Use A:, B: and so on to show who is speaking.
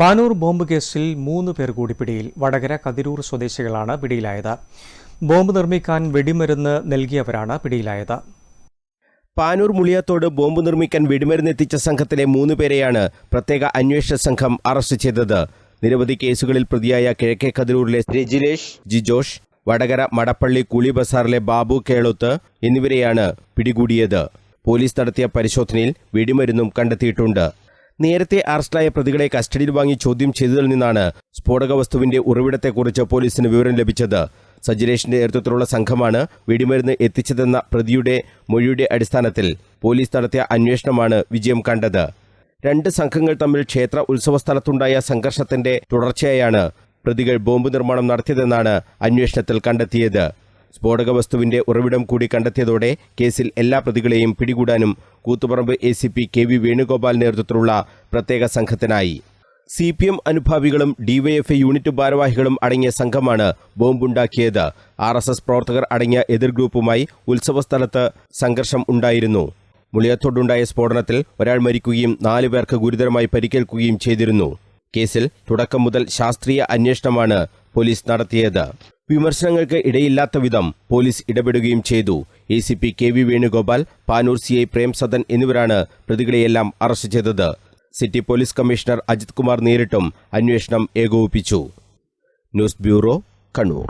A: Panoor bomb കേസിൽ മൂന്ന് പേർ കൂടി പിടിയിൽ. വടകര കതിരൂർ സ്വദേശികളാണ് പിടിയിലായത്. ബോംബ് നിർമ്മിക്കാൻ വെടിമരുന്ന് നൽകിയവരാണ് പിടിയിലായത്.
B: പാനൂർ മുളിയത്തോട് ബോംബ് നിർമ്മിക്കാൻ വെടിമരുന്നെത്തിച്ച സംഘത്തിലെ മൂന്ന് പേരെയാണ് പ്രത്യേക അന്വേഷണ സംഘം അറസ്റ്റ് ചെയ്തത്. നിരവധി കേസുകളിൽ പ്രതിയായ കിഴക്കേ കതിരൂരിലെ രജിലേഷ് ജിജോഷ് വടകര മടപ്പള്ളി കൂളി ബസാറിലെ ബാബു കേളോത്ത് എന്നിവരെയാണ് പിടികൂടിയത്. പോലീസ് നടത്തിയ പരിശോധനയിൽ വെടിമരുന്നും കണ്ടെത്തിയിട്ടുണ്ട്. നേരത്തെ അറസ്റ്റിലായ പ്രതികളെ കസ്റ്റഡിയിൽ വാങ്ങി ചോദ്യം ചെയ്തതിൽ നിന്നാണ് സ്ഫോടക വസ്തുവിന്റെ ഉറവിടത്തെക്കുറിച്ച് പോലീസിന് വിവരം ലഭിച്ചത്. സജിലേഷിന്റെ നേതൃത്വത്തിലുള്ള സംഘമാണ് വെടിമരുന്ന് എത്തിച്ചതെന്ന പ്രതിയുടെ മൊഴിയുടെ അടിസ്ഥാനത്തിൽ പോലീസ് നടത്തിയ അന്വേഷണമാണ് വിജയം കണ്ടത്. രണ്ട് സംഘങ്ങൾ തമ്മിൽ ക്ഷേത്ര ഉത്സവ സ്ഥലത്തുണ്ടായ സംഘർഷത്തിന്റെ തുടർച്ചയായാണ് പ്രതികൾ ബോംബ് നിർമ്മാണം നടത്തിയതെന്നാണ് അന്വേഷണത്തിൽ കണ്ടെത്തിയത്. സ്ഫോടക വസ്തുവിന്റെ ഉറവിടം കൂടി കണ്ടെത്തിയതോടെ കേസിൽ എല്ലാ പ്രതികളെയും പിടികൂടാനും Koothuparamba A C P K V Venugopal നേതൃത്വത്തിലുള്ള പ്രത്യേക സംഘത്തിനായി. സി പി എം അനുഭാവികളും ഡിവൈഎഫ്ഐ യൂണിറ്റ് ഭാരവാഹികളും അടങ്ങിയ സംഘമാണ് ബോംബുണ്ടാക്കിയത്. ആർ എസ് എസ് പ്രവർത്തകർ അടങ്ങിയ എതിർ ഗ്രൂപ്പുമായി ഉത്സവസ്ഥലത്ത് സംഘർഷം ഉണ്ടായിരുന്നു. മുളിയത്തോടുണ്ടായ സ്ഫോടനത്തിൽ ഒരാൾ മരിക്കുകയും നാലു പേർക്ക് ഗുരുതരമായി പരിക്കേൽക്കുകയും ചെയ്തിരുന്നു. കേസിൽ തുടക്കം മുതൽ ശാസ്ത്രീയ അന്വേഷണമാണ് പോലീസ് നടത്തിയത്. വിമർശനങ്ങൾക്ക് ഇടയില്ലാത്ത വിധം പോലീസ് ഇടപെടുകയും ചെയ്തു. A C P K V Venugopal Panoor C I Premsadan എന്നിവരാണ് പ്രതികളെയെല്ലാം അറസ്റ്റ് ചെയ്തത്. City police commissioner Ajith Kumar നേരിട്ടും അന്വേഷണം ഏകോപിപ്പിച്ചു. News bureau Kannur.